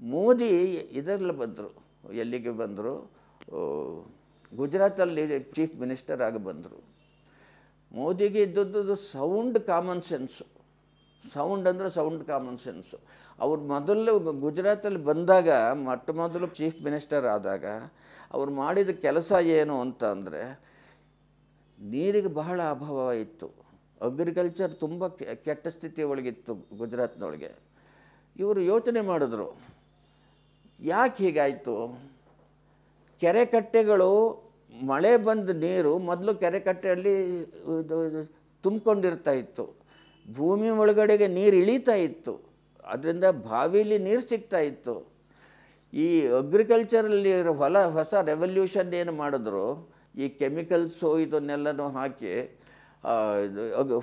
ಮೋದಿ ಇದರಲ್ಲಿ ಬಂದರು, ಎಲ್ಲಿಗೆ ಬಂದರು? ಗುಜರಾತಲ್ಲಿ ಚೀಫ್ ಮಿನಿಸ್ಟರ್ ಆಗಿ ಬಂದರು. ಮೋದಿಗೆ ಇದ್ದದ್ದು ಸೌಂಡ್ ಕಾಮನ್ ಸೆನ್ಸು ಸೌಂಡ್ ಅಂದರೆ ಸೌಂಡ್ ಕಾಮನ್ ಸೆನ್ಸು ಅವ್ರು ಮೊದಲು ಗುಜರಾತಲ್ಲಿ ಬಂದಾಗ, ಮೊಟ್ಟ ಮೊದಲು ಚೀಫ್ ಮಿನಿಸ್ಟರ್ ಆದಾಗ, ಅವ್ರು ಮಾಡಿದ ಕೆಲಸ ಏನು ಅಂತ ಅಂದರೆ, ನೀರಿಗೆ ಬಹಳ ಅಭಾವ ಇತ್ತು. ಅಗ್ರಿಕಲ್ಚರ್ ತುಂಬ ಕೆಟ್ಟ ಸ್ಥಿತಿ ಒಳಗಿತ್ತು ಗುಜರಾತ್ನೊಳಗೆ. ಇವರು ಯೋಚನೆ ಮಾಡಿದ್ರು ಯಾಕೆ ಹೀಗಾಯಿತು? ಕೆರೆ ಕಟ್ಟೆಗಳು ಮಳೆ ಬಂದ ನೀರು ಮೊದಲು ಕೆರೆ ಕಟ್ಟೆಯಲ್ಲಿ ತುಂಬಿಕೊಂಡಿರ್ತಾ ಇತ್ತು. ಭೂಮಿ ಒಳಗಡೆಗೆ ನೀರು ಇಳೀತಾ ಇತ್ತು. ಅದರಿಂದ ಬಾವಿಲಿ ನೀರು ಸಿಗ್ತಾ ಇತ್ತು. ಈ ಅಗ್ರಿಕಲ್ಚರಲ್ಲಿ ಹೊಲ, ಹೊಸ ರೆವಲ್ಯೂಷನ್ ಏನು ಮಾಡಿದ್ರು, ಈ ಕೆಮಿಕಲ್ಸು ಇದನ್ನೆಲ್ಲನೂ ಹಾಕಿ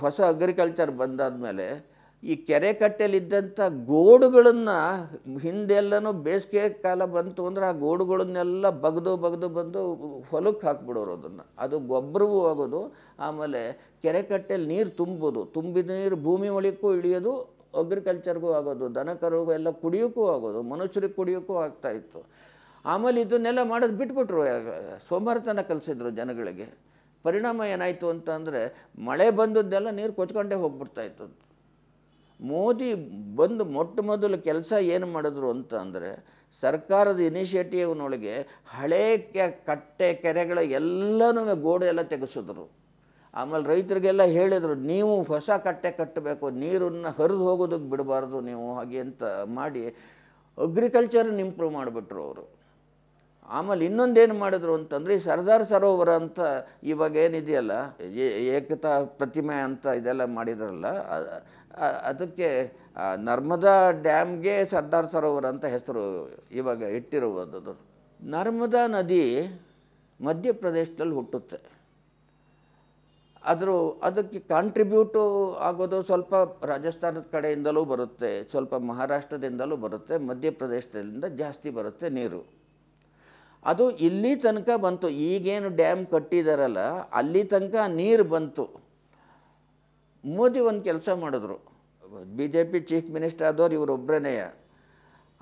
ಹೊಸ ಅಗ್ರಿಕಲ್ಚರ್ ಬಂದಾದಮೇಲೆ ಈ ಕೆರೆ ಕಟ್ಟೆಯಲ್ಲಿದ್ದಂಥ ಗೋಡುಗಳನ್ನು ಹಿಂದೆಲ್ಲನೂ ಬೇಸಿಗೆ ಕಾಲ ಬಂತು ಅಂದರೆ ಆ ಗೋಡುಗಳನ್ನೆಲ್ಲ ಬಗ್ದು ಬಗ್ದು ಬಂದು ಹೊಲಕ್ಕೆ ಹಾಕ್ಬಿಡೋರು ಅದನ್ನು. ಅದು ಗೊಬ್ಬರವೂ ಆಗೋದು, ಆಮೇಲೆ ಕೆರೆ ಕಟ್ಟೆಯಲ್ಲಿ ನೀರು ತುಂಬೋದು. ತುಂಬಿದ ನೀರು ಭೂಮಿ ಒಳಕ್ಕೂ ಇಳಿಯೋದು ಅಗ್ರಿಕಲ್ಚರ್ಗೂ ಆಗೋದು, ದನ ಕರುಗೂ ಎಲ್ಲ ಕುಡಿಯೋಕ್ಕೂ ಆಗೋದು, ಮನುಷ್ಯರಿಗೆ ಕುಡಿಯೋಕ್ಕೂ ಆಗ್ತಾಯಿತ್ತು ಆಮೇಲೆ ಇದನ್ನೆಲ್ಲ ಮಾಡೋದು ಬಿಟ್ಬಿಟ್ರು. ಸೋಮಾರತನ ಕಲಿಸಿದ್ರು ಜನಗಳಿಗೆ. ಪರಿಣಾಮ ಏನಾಯಿತು ಅಂತ ಮಳೆ ಬಂದದ್ದೆಲ್ಲ ನೀರು ಕೊಚ್ಕೊಂಡೇ ಹೋಗ್ಬಿಡ್ತಾ ಇತ್ತು. ಮೋದಿ ಬಂದು ಮೊಟ್ಟ ಮೊದಲು ಕೆಲಸ ಏನು ಮಾಡಿದ್ರು ಅಂತ ಅಂದರೆ ಸರ್ಕಾರದ ಇನಿಷಿಯೇಟಿವ್ನೊಳಗೆ ಹಳೇ ಕೆ ಕಟ್ಟೆ ಕೆರೆಗಳ ಎಲ್ಲನೂ ಗೋಡೆ ಎಲ್ಲ ತೆಗೆಸಿದ್ರು. ಆಮೇಲೆ ರೈತರಿಗೆಲ್ಲ ಹೇಳಿದರು, ನೀವು ಹೊಸ ಕಟ್ಟೆ ಕಟ್ಟಬೇಕು, ನೀರನ್ನು ಹರಿದು ಹೋಗೋದಕ್ಕೆ ಬಿಡಬಾರ್ದು, ನೀವು ಹಾಗೆ ಅಂತ ಮಾಡಿ ಅಗ್ರಿಕಲ್ಚರನ್ನು ಇಂಪ್ರೂವ್ ಮಾಡಿಬಿಟ್ರು ಅವರು. ಆಮೇಲೆ ಇನ್ನೊಂದೇನು ಮಾಡಿದ್ರು ಅಂತಂದರೆ ಸರ್ದಾರ್ ಸರೋವರ ಅಂತ ಇವಾಗ ಏನಿದೆಯಲ್ಲ ಏಕತಾ ಪ್ರತಿಮೆ ಅಂತ ಇದೆಲ್ಲ ಮಾಡಿದ್ರಲ್ಲ ಅದಕ್ಕೆ ನರ್ಮದಾ ಡ್ಯಾಮ್ಗೆ ಸರ್ದಾರ್ ಸರೋವರ ಅಂತ ಹೆಸರು ಇವಾಗ ಇಟ್ಟಿರುವುದು. ನರ್ಮದಾ ನದಿ ಮಧ್ಯಪ್ರದೇಶದಲ್ಲಿ ಹುಟ್ಟುತ್ತೆ. ಆದರೂ ಅದಕ್ಕೆ ಕಾಂಟ್ರಿಬ್ಯೂಟು ಆಗೋದು ಸ್ವಲ್ಪ ರಾಜಸ್ಥಾನದ ಕಡೆಯಿಂದಲೂ ಬರುತ್ತೆ, ಸ್ವಲ್ಪ ಮಹಾರಾಷ್ಟ್ರದಿಂದಲೂ ಬರುತ್ತೆ, ಮಧ್ಯಪ್ರದೇಶದಿಂದ ಜಾಸ್ತಿ ಬರುತ್ತೆ ನೀರು. ಅದು ಇಲ್ಲಿ ತನಕ ಬಂತು. ಈಗೇನು ಡ್ಯಾಮ್ ಕಟ್ಟಿದಾರಲ್ಲ, ಅಲ್ಲಿ ತನಕ ನೀರು ಬಂತು. ಮೋದಿ ಒಂದು ಕೆಲಸ ಮಾಡಿದ್ರು. B J P chief minister ಆದವ್ರು ಇವರೊಬ್ಬರೇ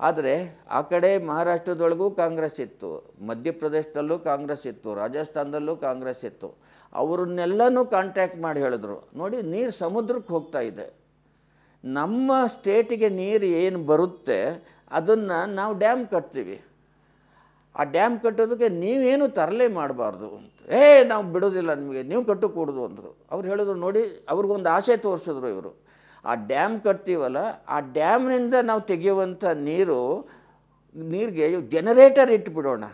ಆದರೆ ಆ ಕಡೆ ಮಹಾರಾಷ್ಟ್ರದೊಳಗೂ ಕಾಂಗ್ರೆಸ್ ಇತ್ತು. ಮಧ್ಯಪ್ರದೇಶದಲ್ಲೂ ಕಾಂಗ್ರೆಸ್ ಇತ್ತು. ರಾಜಸ್ಥಾನದಲ್ಲೂ ಕಾಂಗ್ರೆಸ್ ಇತ್ತು. ಅವರನ್ನೆಲ್ಲನೂ ಕಾಂಟ್ಯಾಕ್ಟ್ ಮಾಡಿ ಹೇಳಿದ್ರು. ನೋಡಿ, ನೀರು ಸಮುದ್ರಕ್ಕೆ ಹೋಗ್ತಾ ಇದೆ. ನಮ್ಮ ಸ್ಟೇಟಿಗೆ ನೀರು ಏನು ಬರುತ್ತೆ, ಅದನ್ನು ನಾವು ಡ್ಯಾಮ್ ಕಟ್ತೀವಿ. ಆ ಡ್ಯಾಮ್ ಕಟ್ಟೋದಕ್ಕೆ ನೀವೇನು ತರಲೆ ಮಾಡಬಾರ್ದು ಅಂತ. ಏ, ನಾವು ಬಿಡೋದಿಲ್ಲ ನಿಮಗೆ, ನೀವು ಕಟ್ಟು ಅಂದರು. ಅವ್ರು ಹೇಳಿದ್ರು ನೋಡಿ, ಅವ್ರಿಗೊಂದು ಆಸೆ ತೋರಿಸಿದ್ರು ಇವರು. ಆ ಡ್ಯಾಮ್ ಕಟ್ತೀವಲ್ಲ, ಆ ಡ್ಯಾಮ್ನಿಂದ ನಾವು ತೆಗೆಯುವಂಥ ನೀರು, ನೀರಿಗೆ ಜನರೇಟರ್ ಇಟ್ಬಿಡೋಣ.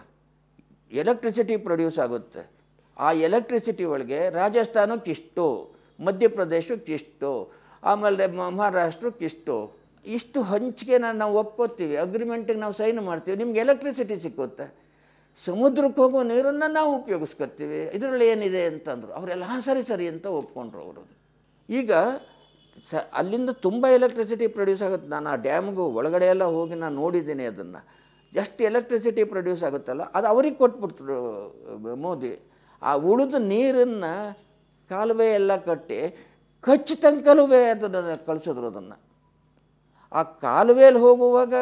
ಎಲೆಕ್ಟ್ರಿಸಿಟಿ ಪ್ರೊಡ್ಯೂಸ್ ಆಗುತ್ತೆ. ಆ ಎಲೆಕ್ಟ್ರಿಸಿಟಿ ಒಳಗೆ ರಾಜಸ್ಥಾನಕ್ಕಿಷ್ಟು, ಮಧ್ಯಪ್ರದೇಶಕ್ಕಿಷ್ಟು, ಆಮೇಲೆ ಮಹಾರಾಷ್ಟ್ರಕ್ಕಿಷ್ಟು ಮಹಾರಾಷ್ಟ್ರಕ್ಕೆ ಇಷ್ಟು ಹಂಚಿಕೆನ ನಾವು ಒಪ್ಕೋತೀವಿ ಅಗ್ರಿಮೆಂಟಿಗೆ ನಾವು ಸೈನ್ ಮಾಡ್ತೀವಿ, ನಿಮ್ಗೆ ಎಲೆಕ್ಟ್ರಿಸಿಟಿ ಸಿಕ್ಕುತ್ತೆ. ಸಮುದ್ರಕ್ಕೆ ಹೋಗೋ ನೀರನ್ನು ನಾವು ಉಪಯೋಗಿಸ್ಕೊತೀವಿ. ಇದರಲ್ಲಿ ಏನಿದೆ ಅಂತಂದರು, ಅವರೆಲ್ಲ, ಹಾಂ, ಸರಿ ಸರಿ ಅಂತ ಒಪ್ಕೊಂಡ್ರು ಅವರು. ಈಗ ಸ, ಅಲ್ಲಿಂದ ತುಂಬ ಎಲೆಕ್ಟ್ರಿಸಿಟಿ ಪ್ರೊಡ್ಯೂಸ್ ಆಗುತ್ತೆ. ನಾನು ಆ ಡ್ಯಾಮ್ಗೂ ಒಳಗಡೆ ಎಲ್ಲ ಹೋಗಿ ನಾನು ನೋಡಿದ್ದೀನಿ ಅದನ್ನು. ಎಷ್ಟು ಎಲೆಕ್ಟ್ರಿಸಿಟಿ ಪ್ರೊಡ್ಯೂಸ್ ಆಗುತ್ತಲ್ಲ, ಅದು ಅವ್ರಿಗೆ ಕೊಟ್ಬಿಟ್ರು ಮೋದಿ. ಆ ಉಳಿದ ನೀರನ್ನು ಕಾಲುವೆ ಎಲ್ಲ ಕಟ್ಟಿ, ಕಚ್ಚಿ ತನಕಲುವೆ ಅದನ್ನು ಕಳಿಸಿದ್ರು ಅದನ್ನು. ಆ ಕಾಲುವೆಯಲ್ಲಿ ಹೋಗುವಾಗ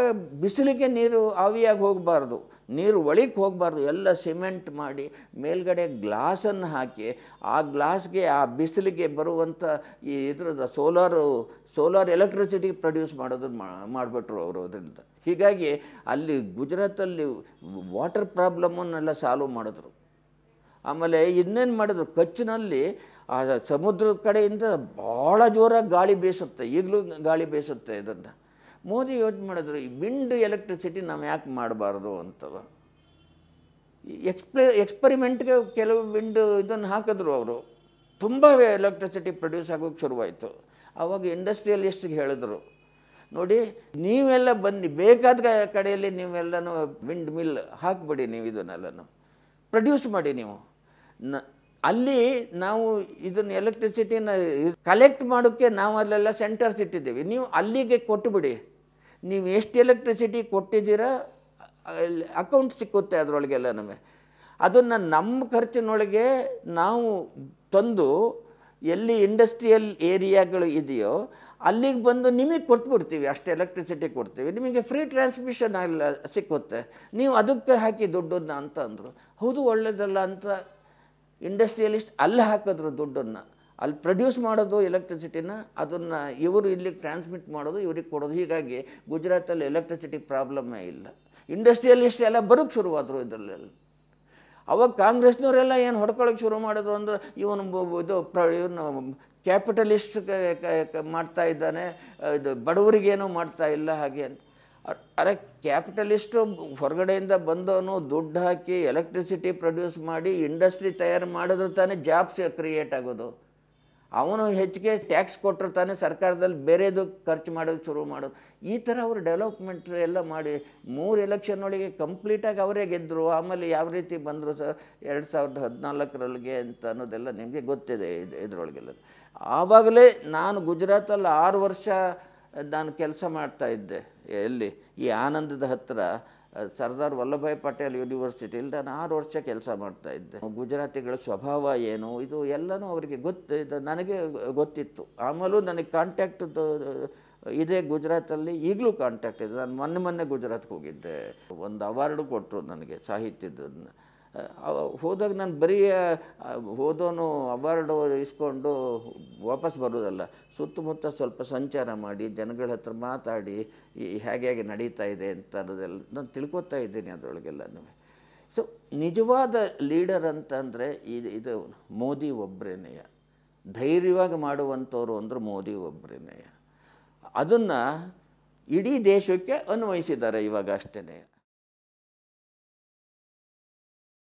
ಬಿಸಿಲಿಗೆ ನೀರು ಆವಿಯಾಗಿ ಹೋಗಬಾರ್ದು, ನೀರು ಒಳಗೆ ಹೋಗಬಾರ್ದು, ಎಲ್ಲ ಸಿಮೆಂಟ್ ಮಾಡಿ ಮೇಲ್ಗಡೆ ಗ್ಲಾಸನ್ನು ಹಾಕಿ ಆ ಗ್ಲಾಸ್ಗೆ, ಆ ಬಿಸಿಲಿಗೆ ಬರುವಂಥ ಈ ಇದ್ರದ್ದು ಸೋಲಾರು, ಸೋಲಾರ್ ಎಲೆಕ್ಟ್ರಿಸಿಟಿ ಪ್ರೊಡ್ಯೂಸ್ ಮಾಡೋದನ್ನು ಮಾಡಿಬಿಟ್ರು ಅವರು ಅದರಿಂದ. ಹೀಗಾಗಿ ಅಲ್ಲಿ ಗುಜರಾತಲ್ಲಿ ವಾಟರ್ ಪ್ರಾಬ್ಲಮನ್ನೆಲ್ಲ ಸಾಲ್ವ್ ಮಾಡಿದ್ರು. ಆಮೇಲೆ ಇನ್ನೇನು ಮಾಡಿದ್ರು? ಕಚ್ಚಿನಲ್ಲಿ, ಆ ಸಮುದ್ರದ ಕಡೆಯಿಂದ ಭಾಳ ಜೋರಾಗಿ ಗಾಳಿ ಬೀಸುತ್ತೆ. ಈಗಲೂ ಗಾಳಿ ಬೀಸುತ್ತೆ ಇದನ್ನು ಮೋದಿ ಯೋಚನೆ ಮಾಡಿದ್ರು, ಈ ವಿಂಡ್ ಎಲೆಕ್ಟ್ರಿಸಿಟಿ ನಾವು ಯಾಕೆ ಮಾಡಬಾರ್ದು ಅಂತವ. ಎಕ್ಸ್ಪ್ಲೇ ಎಕ್ಸ್ಪರಿಮೆಂಟ್ಗೆ ಕೆಲವು ವಿಂಡ್ ಇದನ್ನು ಹಾಕಿದ್ರು ಅವರು. ತುಂಬ ಎಲೆಕ್ಟ್ರಿಸಿಟಿ ಪ್ರೊಡ್ಯೂಸ್ ಆಗೋಕ್ಕೆ ಶುರುವಾಯಿತು. ಆವಾಗ ಇಂಡಸ್ಟ್ರಿಯಲಿಸ್ಟ್ಗೆ ಹೇಳಿದ್ರು, ನೋಡಿ, ನೀವೆಲ್ಲ ಬನ್ನಿ, ಬೇಕಾದ ಕಡೆಯಲ್ಲಿ ನೀವೆಲ್ಲನೂ ವಿಂಡ್ ಮಿಲ್ ಹಾಕ್ಬಿಡಿ ನೀವು ಇದನ್ನೆಲ್ಲನೂ. ಪ್ರೊಡ್ಯೂಸ್ ಮಾಡಿ ನೀವು. ನ, ಅಲ್ಲಿ ನಾವು ಇದನ್ನು ಎಲೆಕ್ಟ್ರಿಸಿಟಿನ ಕಲೆಕ್ಟ್ ಮಾಡೋಕ್ಕೆ ನಾವು ಅಲ್ಲೆಲ್ಲ ಸೆಂಟರ್ಸ್ ಇಟ್ಟಿದ್ದೀವಿ. ನೀವು ಅಲ್ಲಿಗೆ ಕೊಟ್ಟುಬಿಡಿ ನೀವು ಎಷ್ಟು ಎಲೆಕ್ಟ್ರಿಸಿಟಿ ಕೊಟ್ಟಿದ್ದೀರ ಅಕೌಂಟ್ ಸಿಕ್ಕುತ್ತೆ ಅದರೊಳಗೆಲ್ಲ ನಮಗೆ. ಅದನ್ನು ನಮ್ಮ ಖರ್ಚಿನೊಳಗೆ ನಾವು ತಂದು ಎಲ್ಲಿ ಇಂಡಸ್ಟ್ರಿಯಲ್ ಏರಿಯಾಗಳು ಇದೆಯೋ ಅಲ್ಲಿಗೆ ಬಂದು ನಿಮಗೆ ಕೊಟ್ಬಿಡ್ತೀವಿ. ಅಷ್ಟು ಎಲೆಕ್ಟ್ರಿಸಿಟಿ ಕೊಡ್ತೀವಿ. ನಿಮಗೆ ಫ್ರೀ ಟ್ರಾನ್ಸ್ಮಿಷನ್ ಎಲ್ಲ ಸಿಕ್ಕುತ್ತೆ. ನೀವು ಅದಕ್ಕೆ ಹಾಕಿ ದುಡ್ಡನ್ನು ಅಂತ ಅಂದರು. ಹೌದು ಒಳ್ಳೆಯದಲ್ಲ ಅಂತ ಇಂಡಸ್ಟ್ರಿಯಲಿಸ್ಟ್ ಅಲ್ಲಿ ಹಾಕಿದ್ರು ದುಡ್ಡನ್ನು. ಅಲ್ಲಿ ಪ್ರೊಡ್ಯೂಸ್ ಮಾಡೋದು ಎಲೆಕ್ಟ್ರಿಸಿಟಿನ ಅದನ್ನು ಇವರು ಇಲ್ಲಿ ಟ್ರಾನ್ಸ್ಮಿಟ್ ಮಾಡೋದು, ಇವ್ರಿಗೆ ಕೊಡೋದು. ಹೀಗಾಗಿ ಗುಜರಾತಲ್ಲಿ ಎಲೆಕ್ಟ್ರಿಸಿಟಿ ಪ್ರಾಬ್ಲಮ್ಮೇ ಇಲ್ಲ. ಇಂಡಸ್ಟ್ರಿಯಲಿಸ್ಟ್ ಎಲ್ಲ ಬರೋಕ್ಕೆ ಶುರುವಾದರು ಇದರಲ್ಲೆಲ್ಲ. ಅವಾಗ ಕಾಂಗ್ರೆಸ್ನವರೆಲ್ಲ ಏನು ಹೊಡ್ಕೊಳ್ಳೋಕೆ ಶುರು ಮಾಡಿದ್ರು ಅಂದ್ರೆ ಇವನು ಇದು ಪ್ರ, ಇವನು ಕ್ಯಾಪಿಟಲಿಸ್ಟ್ ಮಾಡ್ತಾ ಇದ್ದಾನೆ. ಇದು ಬಡವರಿಗೇನೂ ಮಾಡ್ತಾ ಇಲ್ಲ ಹಾಗೆ ಅಂತ. ಅರೆ ಕ್ಯಾಪಿಟಲಿಸ್ಟು ಹೊರಗಡೆಯಿಂದ ಬಂದವನು ದುಡ್ಡು ಹಾಕಿ ಎಲೆಕ್ಟ್ರಿಸಿಟಿ ಪ್ರೊಡ್ಯೂಸ್ ಮಾಡಿ ಇಂಡಸ್ಟ್ರಿ ತಯಾರು ಮಾಡಿದ್ರೆ ತಾನೇ ಜಾಬ್ಸ್ ಕ್ರಿಯೇಟ್ ಆಗೋದು. ಅವನು ಹೆಚ್ಚಿಗೆ ಟ್ಯಾಕ್ಸ್ ಕೊಟ್ಟರು ತಾನೇ ಸರ್ಕಾರದಲ್ಲಿ ಬೇರೆದು ಖರ್ಚು ಮಾಡೋದು ಶುರು ಮಾಡೋದು. ಈ ಥರ ಅವರು ಡೆವಲಪ್ಮೆಂಟ್ ಎಲ್ಲ ಮಾಡಿ ಮೂರು ಎಲೆಕ್ಷನ್ ಒಳಗೆ ಕಂಪ್ಲೀಟಾಗಿ ಅವರೇ ಗೆದ್ದರು ಆಮೇಲೆ ಯಾವ ರೀತಿ ಬಂದರು ಸಹ ಎರಡು ಸಾವಿರದ ಹದಿನಾಲ್ಕರೊಳಗೆ ಅಂತ ಅನ್ನೋದೆಲ್ಲ ನಿಮಗೆ ಗೊತ್ತಿದೆ ಇದು ಇದರೊಳಗೆಲ್ಲ. ಆವಾಗಲೇ ನಾನು ಗುಜರಾತಲ್ಲಿ ಆರು ವರ್ಷ ನಾನು ಕೆಲಸ ಮಾಡ್ತಾ ಇದ್ದೆ. ಎಲ್ಲಿ? ಈ ಆನಂದದ ಹತ್ತಿರ ಸರ್ದಾರ್ ವಲ್ಲಭಾಯ್ ಪಟೇಲ್ ಯೂನಿವರ್ಸಿಟಿಯಲ್ಲಿ ನಾನು ಆರು ವರ್ಷ ಕೆಲಸ ಮಾಡ್ತಾ ಇದ್ದೆ. ಗುಜರಾತಿಗಳ ಸ್ವಭಾವ ಏನು? ಇದು ಎಲ್ಲನೂ ಅವರಿಗೆ ಗೊತ್ತು ನನಗೆ ಗೊತ್ತಿತ್ತು. ಆಮೇಲೂ ನನಗೆ ಕಾಂಟ್ಯಾಕ್ಟ್ ಇದೆ ಗುಜರಾತಲ್ಲಿ, ಈಗಲೂ ಕಾಂಟ್ಯಾಕ್ಟ್ ಇದೆ. ನಾನು ಮೊನ್ನೆ ಮೊನ್ನೆ ಗುಜರಾತ್ಗೆ ಹೋಗಿದ್ದೆ. ಒಂದು ಅವಾರ್ಡು ಕೊಟ್ಟರು ನನಗೆ ಸಾಹಿತ್ಯದನ್ನು. ಅವ ಹೋದಾಗ ನಾನು ಬರೀ ಹೋದೋನು ಅವಾರ್ಡ್ ಇಸ್ಕೊಂಡು ವಾಪಸ್ ಬರೋದಲ್ಲ. ಸುತ್ತಮುತ್ತ ಸ್ವಲ್ಪ ಸಂಚಾರ ಮಾಡಿ, ಜನಗಳ ಹತ್ರ ಮಾತಾಡಿ ಹೇಗೆ ಹೇಗೆ ನಡೀತಾ ಇದೆ ಅಂತ ಅನ್ನೋದೆಲ್ಲ ನಾನು ತಿಳ್ಕೊತಾ ಇದ್ದೀನಿ ಅದರೊಳಗೆಲ್ಲನೂ ಸೊ ನಿಜವಾದ ಲೀಡರ್ ಅಂತಂದರೆ ಇದು ಇದು ಮೋದಿ ಒಬ್ಬರೇನೆಯ ಧೈರ್ಯವಾಗಿ ಮಾಡುವಂಥವ್ರು ಅಂದ್ರೆ ಮೋದಿ ಒಬ್ಬರೇನೆಯ ಅದನ್ನು ಇಡೀ ದೇಶಕ್ಕೆ ಅನ್ವಯಿಸಿದ್ದಾರೆ ಇವಾಗ ಅಷ್ಟೇ